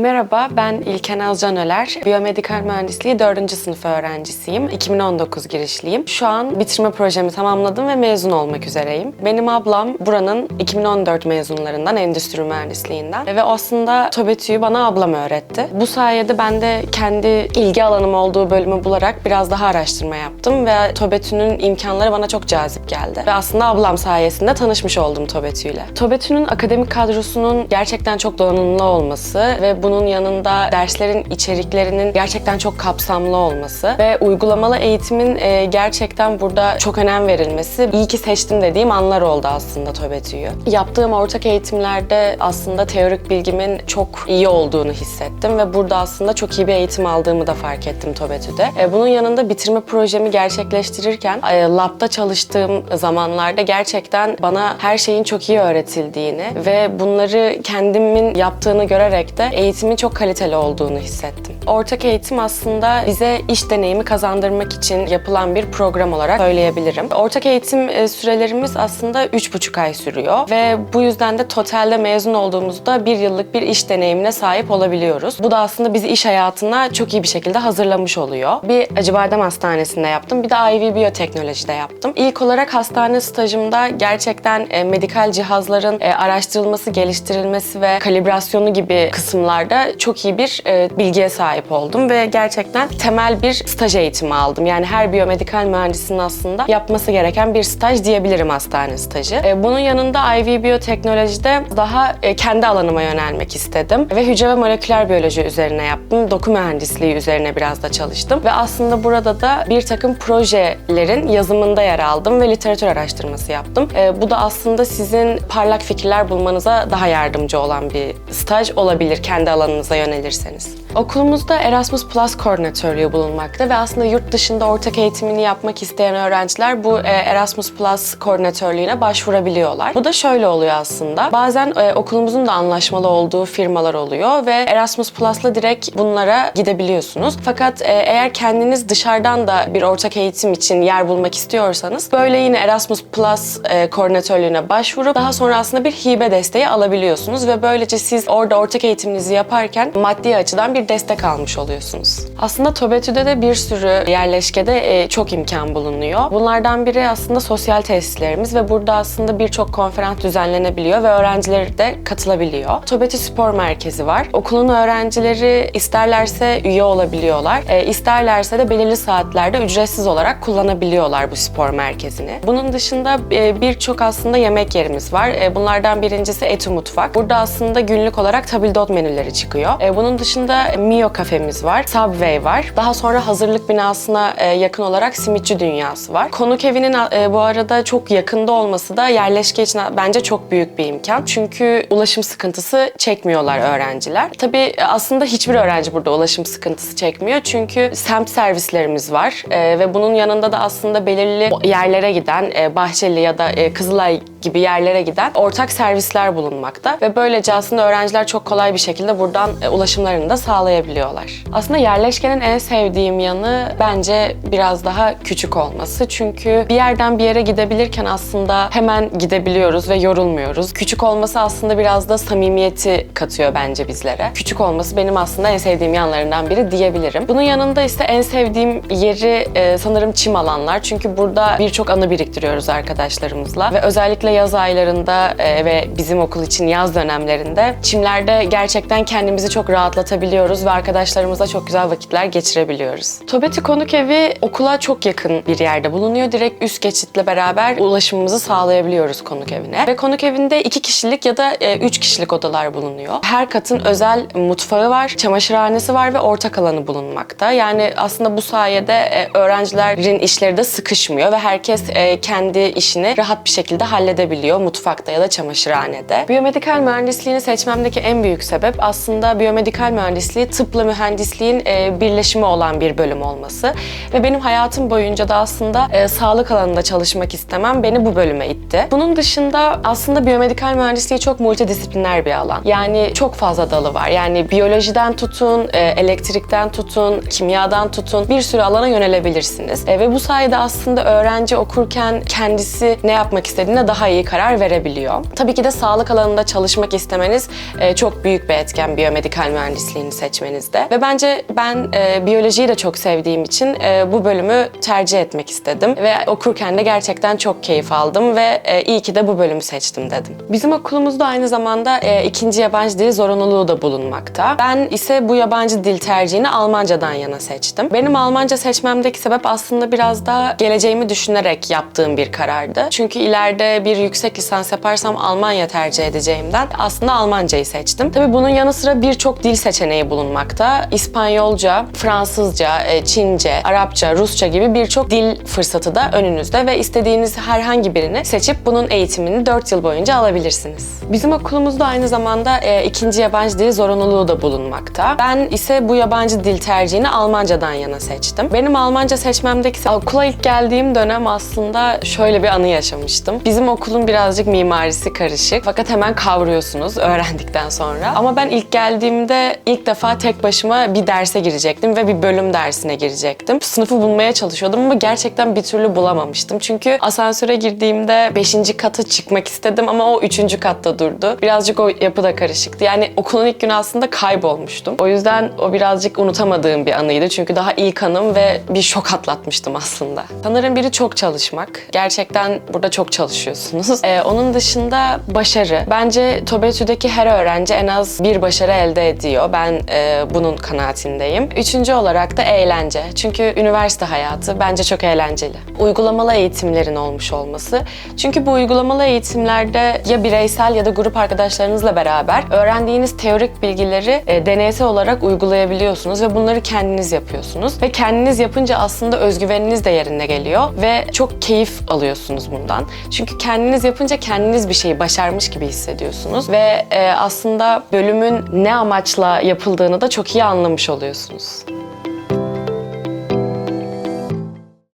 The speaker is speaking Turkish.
Merhaba, ben İlken Azcan Öler. Biyomedikal mühendisliği 4. sınıf öğrencisiyim. 2019 girişliyim. Şu an bitirme projemi tamamladım ve mezun olmak üzereyim. Benim ablam buranın 2014 mezunlarından endüstri mühendisliğinden ve aslında TOBETÜ'yü bana ablam öğretti. Bu sayede ben de kendi ilgi alanım olduğu bölümü bularak biraz daha araştırma yaptım ve TOBETÜ'nün imkanları bana çok cazip geldi. Ve aslında ablam sayesinde tanışmış oldum TOBETÜ'yle. TOBETÜ'nün akademik kadrosunun gerçekten çok donanımlı olması ve bunun yanında derslerin içeriklerinin gerçekten çok kapsamlı olması ve uygulamalı eğitimin e, gerçekten burada çok önem verilmesi iyi ki seçtim dediğim anlar oldu aslında TOBETÜ'yü. Yaptığım ortak eğitimlerde aslında teorik bilgimin çok iyi olduğunu hissettim ve burada aslında çok iyi bir eğitim aldığımı da fark ettim TOBETÜ'de. E, bunun yanında bitirme projemi gerçekleştirirken e, labda çalıştığım zamanlarda gerçekten bana her şeyin çok iyi öğretildiğini ve bunları kendimin yaptığını görerek de eğitimin çok kaliteli olduğunu hissettim. Ortak eğitim aslında bize iş deneyimi kazandırmak için yapılan bir program olarak söyleyebilirim. Ortak eğitim e, sürelerimiz aslında 3,5 ay sürüyor ve bu yüzden de totalde mezun olduğumuzda bir yıllık bir iş deneyimine sahip olabiliyoruz. Bu da aslında bizi iş hayatına çok iyi bir şekilde hazırlamış oluyor. Bir Acıbadem Hastanesi'nde yaptım, bir de IV Biyoteknoloji'de yaptım. İlk olarak hastane stajımda gerçekten e, medikal cihazların e, araştırılması, geliştirilmesi ve kalibrasyonu gibi kısımlarda çok iyi bir bilgiye sahip oldum ve gerçekten temel bir staj eğitimi aldım. Yani her biyomedikal mühendisinin aslında yapması gereken bir staj diyebilirim hastane stajı. E, bunun yanında IV Biyoteknoloji'de daha e, kendi alanıma yönelmek istedim ve hücre ve moleküler biyoloji üzerine yaptım. Doku mühendisliği üzerine biraz da çalıştım ve aslında burada da bir takım projelerin yazımında yer aldım ve literatür araştırması yaptım. E, bu da aslında sizin parlak fikirler bulmanıza daha yardımcı olan bir staj olabilir kendi alanınıza yönelirseniz. Okulumuzda Erasmus Plus koordinatörlüğü bulunmakta ve aslında yurt dışında ortak eğitimini yapmak isteyen öğrenciler bu e, Erasmus Plus koordinatörlüğüne başvurabiliyorlar. Bu da şöyle oluyor aslında. Bazen e, okulumuzun da anlaşmalı olduğu firmalar oluyor ve Erasmus Plus'la direkt bunlara gidebiliyorsunuz. Fakat e, eğer kendiniz dışarıdan da bir ortak eğitim için yer bulmak istiyorsanız böyle yine Erasmus Plus koordinatörlüğüne başvurup daha sonra aslında bir hibe desteği alabiliyorsunuz ve böylece siz orada ortak eğitiminizi yaparken maddi açıdan bir destek almış oluyorsunuz. Aslında TOBETÜ'de de bir sürü yerleşkede e, çok imkan bulunuyor. Bunlardan biri aslında sosyal tesislerimiz ve burada aslında birçok konferans düzenlenebiliyor ve öğrencileri de katılabiliyor. TOBETÜ Spor Merkezi var. Okulun öğrencileri isterlerse üye olabiliyorlar. E, isterlerse de belirli saatlerde ücretsiz olarak kullanabiliyorlar bu spor merkezini. Bunun dışında e, birçok aslında yemek yerimiz var. Bunlardan birincisi Etu Mutfak. Burada aslında günlük olarak tabildot menüleri çıkıyor. Bunun dışında Mio kafemiz var, Subway var. Daha sonra hazırlık binasına e, yakın olarak Simitçi Dünyası var. Konuk evinin e, bu arada çok yakında olması da yerleşke için bence çok büyük bir imkan. Çünkü ulaşım sıkıntısı çekmiyorlar öğrenciler. Tabii e, aslında hiçbir öğrenci burada ulaşım sıkıntısı çekmiyor. Çünkü semt servislerimiz var ve bunun yanında da aslında belirli yerlere giden Bahçeli ya da Kızılay gibi yerlere giden ortak servisler bulunmakta ve böylece aslında öğrenciler çok kolay bir şekilde buradan e, ulaşımlarını da sağlayabiliyorlar. Aslında yerleşkenin en sevdiğim yanı bence biraz daha küçük olması. Çünkü bir yerden bir yere gidebilirken aslında hemen gidebiliyoruz ve yorulmuyoruz. Küçük olması aslında biraz da samimiyeti katıyor bence bizlere. Küçük olması benim aslında en sevdiğim yanlarından biri diyebilirim. Bunun yanında ise en sevdiğim yeri e, sanırım çim alanlar. Çünkü burada birçok anı biriktiriyoruz arkadaşlarımızla ve özellikle yaz aylarında e, ve bizim okul için yaz dönemlerinde çimlerde gerçekten kendimizi çok rahatlatabiliyoruz ve arkadaşlarımızla çok güzel vakitler geçirebiliyoruz. Tobeti Konuk Evi okula çok yakın bir yerde bulunuyor. Direkt üst geçitle beraber ulaşımımızı sağlayabiliyoruz konuk evine. Ve konuk evinde iki kişilik ya da e, üç kişilik odalar bulunuyor. Her katın özel mutfağı var, çamaşırhanesi var ve ortak alanı bulunmakta. Yani aslında bu sayede e, öğrencilerin işleri de sıkışmıyor ve herkes kendi işini rahat bir şekilde halledebiliyor mutfakta ya da çamaşırhanede. Biyomedikal mühendisliğini seçmemdeki en büyük sebep aslında biyomedikal mühendisliği tıpla mühendisliğin e, birleşimi olan bir bölüm olması. Ve benim hayatım boyunca da aslında e, sağlık alanında çalışmak istemem beni bu bölüme itti. Bunun dışında aslında biyomedikal mühendisliği çok multidisipliner bir alan. Yani çok fazla dalı var. Yani biyolojiden tutun, e, elektrikten tutun, kimyadan tutun bir sürü alana yönelebilirsiniz. Ve bu sayede aslında öğrenci okurken kendisi ne yapmak istediğine daha daha iyi karar verebiliyor. Tabii ki de sağlık alanında çalışmak istemeniz e, çok büyük bir etken biyomedikal mühendisliğini seçmenizde. Ve bence ben e, biyolojiyi de çok sevdiğim için e, bu bölümü tercih etmek istedim. Ve okurken de gerçekten çok keyif aldım ve e, iyi ki de bu bölümü seçtim dedim. Bizim okulumuzda aynı zamanda e, ikinci yabancı dil zorunluluğu da bulunmakta. Ben ise bu yabancı dil tercihini Almancadan yana seçtim. Benim Almanca seçmemdeki sebep aslında biraz da geleceğimi düşünerek yaptığım bir karardı. Çünkü ileride bir yüksek lisans yaparsam Almanya tercih edeceğimden aslında Almancayı seçtim. Tabii bunun yanı sıra birçok dil seçeneği bulunmakta. İspanyolca, Fransızca, e, Çince, Arapça, Rusça gibi birçok dil fırsatı da önünüzde ve istediğiniz herhangi birini seçip bunun eğitimini 4 yıl boyunca alabilirsiniz. Bizim okulumuzda aynı zamanda e, ikinci yabancı dil zorunluluğu da bulunmakta. Ben ise bu yabancı dil tercihini Almancadan yana seçtim. Benim Almanca seçmemdeki se- okula ilk geldiğim dönem aslında şöyle bir anı yaşamıştım. Bizim okulun birazcık mimarisi karışık fakat hemen kavruyorsunuz öğrendikten sonra. Ama ben ilk geldiğimde ilk defa tek başıma bir derse girecektim ve bir bölüm dersine girecektim. Sınıfı bulmaya çalışıyordum ama gerçekten bir türlü bulamamıştım. Çünkü asansöre girdiğimde 5. kata çıkmak istedim ama o 3. katta durdu. Birazcık o yapı da karışıktı. Yani okulun ilk günü aslında kaybolmuştum. O yüzden o birazcık unutamadığım bir anıydı. Çünkü daha ilk anım ve bir şok atlatmıştım aslında. Sanırım biri çok çalışmak. Gerçekten burada çok çalışıyorsunuz. Ee, onun dışında başarı. Bence TOBETÜ'deki her öğrenci en az bir başarı elde ediyor. Ben e, bunun kanaatindeyim. Üçüncü olarak da eğlence. Çünkü üniversite hayatı bence çok eğlenceli. Uygulamalı eğitimlerin olmuş olması. Çünkü bu uygulamalı eğitimlerde ya bireysel ya da grup arkadaşlarınızla beraber öğrendiğiniz teorik bilgileri e, deneysel olarak uygulayabiliyorsunuz ve bunları kendiniz yapıyorsunuz. Ve kendiniz yapınca aslında özgüveniniz de yerine geliyor ve çok keyif alıyorsunuz bundan. Çünkü kendiniz yapınca kendiniz bir şeyi başarmış gibi hissediyorsunuz ve e, aslında bölümün ne amaçla yapıldığını da çok iyi anlamış oluyorsunuz.